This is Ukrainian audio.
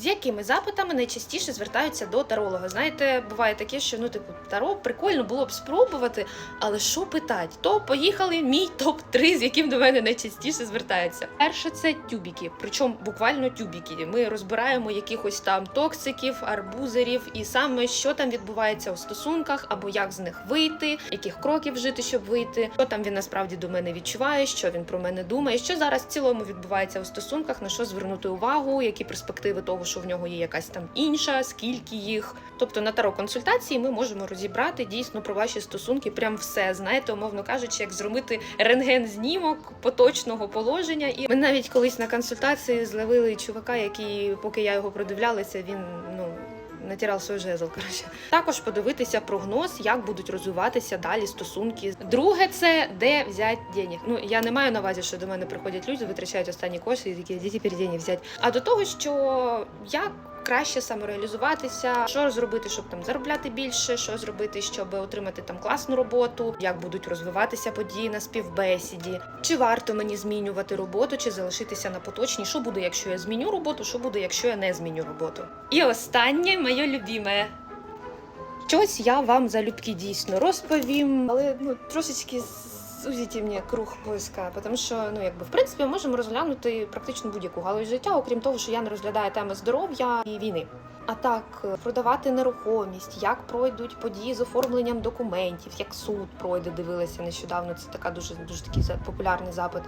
З якими запитами найчастіше звертаються до таролога? Знаєте, буває таке, що ну типу таро прикольно було б спробувати, але що питати? То поїхали мій топ 3 з яким до мене найчастіше звертаються. Перше це тюбіки, причому буквально тюбіки. Ми розбираємо якихось там токсиків, арбузерів, і саме що там відбувається у стосунках, або як з них вийти, яких кроків вжити, щоб вийти, що там він насправді до мене відчуває, що він про мене думає, що зараз в цілому відбувається у стосунках, на що звернути увагу, які перспективи того, що в нього є якась там інша, скільки їх. Тобто на таро консультації ми можемо розібрати дійсно про ваші стосунки, прям все знаєте, умовно кажучи, як зробити рентген-знімок поточного положення. І ми навіть колись на консультації зловили чувака, який, поки я його продивлялася, він ну. Натирав свій жезл, коротше. Також подивитися прогноз, як будуть розвиватися далі стосунки. Друге, це де взяти денег. Ну я не маю на увазі, що до мене приходять люди, витрачають останні кошти і такі, де тепер денег взяти. А до того, що як краще самореалізуватися, що зробити, щоб там заробляти більше, що зробити, щоб отримати там класну роботу, як будуть розвиватися події на співбесіді, чи варто мені змінювати роботу, чи залишитися на поточній, що буде, якщо я зміню роботу, що буде, якщо я не зміню роботу. І останнє моє любіме. Щось я вам залюбки дійсно розповім, але ну трошечки сузіть мені круг поиска, тому що ну якби в принципі можемо розглянути практично будь-яку галузь життя, окрім того, що я не розглядаю теми здоров'я і війни. А так, продавати нерухомість, як пройдуть події з оформленням документів, як суд пройде, дивилася нещодавно. Це така дуже дуже такий популярний запит.